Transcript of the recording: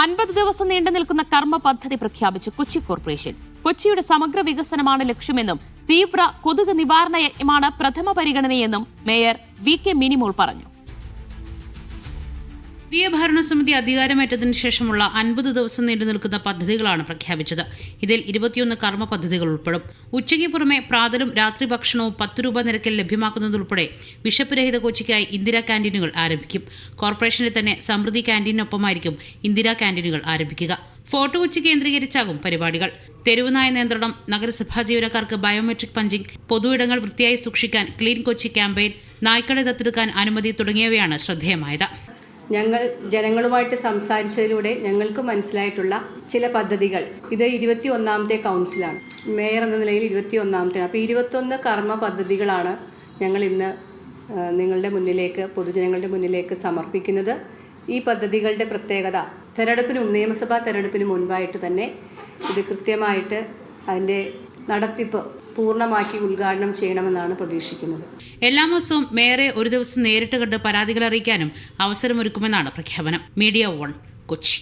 അൻപത് ദിവസം നീണ്ടു നിൽക്കുന്ന കർമ്മ പദ്ധതി പ്രഖ്യാപിച്ചു കൊച്ചി കോർപ്പറേഷൻ. കൊച്ചിയുടെ സമഗ്ര വികസനമാണ് ലക്ഷ്യമെന്നും തീവ്ര കൊതുക് നിവാരണ യജ്ഞമാണ് പ്രഥമ പരിഗണനയെന്നും മേയർ വി കെ മിനിമോൾ പറഞ്ഞു. പുതിയ ഭരണസമിതി അധികാരമേറ്റതിനു ശേഷമുള്ള അൻപത് ദിവസം നീണ്ടു നിൽക്കുന്ന പദ്ധതികളാണ് പ്രഖ്യാപിച്ചത്. ഇതിൽ ഇരുപത്തിയൊന്ന് കർമ്മ പദ്ധതികൾ ഉൾപ്പെടും. ഉച്ചയ്ക്ക് പുറമെ പ്രാതലും രാത്രി ഭക്ഷണവും പത്ത് രൂപ നിരക്കിൽ ലഭ്യമാക്കുന്നതുൾപ്പെടെ കോച്ചിക്കായി കൊച്ചിക്കായി ഇന്ദിരാ ക്യാന്റീനുകൾ ആരംഭിക്കും. കോർപ്പറേഷനിൽ തന്നെ സമൃദ്ധി ക്യാന്റീനൊപ്പമായിരിക്കും ഇന്ദിരാ ക്യാന്റീനുകൾ ആരംഭിക്കുക. ഫോട്ടോ കൊച്ചി കേന്ദ്രീകരിച്ചാകും പരിപാടികൾ. തെരുവുനായ നിയന്ത്രണം നഗരസഭാ ജീവനക്കാർക്ക് ബയോമെട്രിക് പഞ്ചിംഗ് പൊതുയിടങ്ങൾ വൃത്തിയായി സൂക്ഷിക്കാൻ ക്ലീൻ കൊച്ചി ക്യാമ്പയിൻ നായ്ക്കളെ ദത്തെടുക്കാൻ അനുമതി തുടങ്ങിയവയാണ് ശ്രദ്ധേയമായത്. ഞങ്ങൾ ജനങ്ങളുമായിട്ട് സംസാരിച്ചതിലൂടെ ഞങ്ങൾക്ക് മനസ്സിലായിട്ടുള്ള ചില പദ്ധതികൾ. ഇത് ഇരുപത്തി ഒന്നാമത്തെ കൗൺസിലാണ്. മേയർ എന്ന നിലയിൽ ഇരുപത്തി ഒന്നാമത്തെ അപ്പോൾ ഇരുപത്തൊന്ന് കർമ്മ പദ്ധതികളാണ് ഞങ്ങൾ ഇന്ന് നിങ്ങളുടെ മുന്നിലേക്ക് പൊതുജനങ്ങളുടെ മുന്നിലേക്ക് സമർപ്പിക്കുന്നത്. ഈ പദ്ധതികളുടെ പ്രത്യേകത തെരഞ്ഞെടുപ്പിന് നിയമസഭാ തെരഞ്ഞെടുപ്പിന് മുൻപായിട്ട് തന്നെ ഇത് കൃത്യമായിട്ട് അതിന്റെ നടത്തിപ്പ് പൂർണമാക്കി ഉദ്ഘാടനം ചെയ്യണമെന്നാണ് പ്രതീക്ഷിക്കുന്നത്. എല്ലാ മാസവും മേയറെ ഒരു ദിവസം നേരിട്ട് കണ്ട് പരാതികൾ അറിയിക്കാനും അവസരമൊരുക്കുമെന്നാണ് പ്രഖ്യാപനം. Media one Kochi.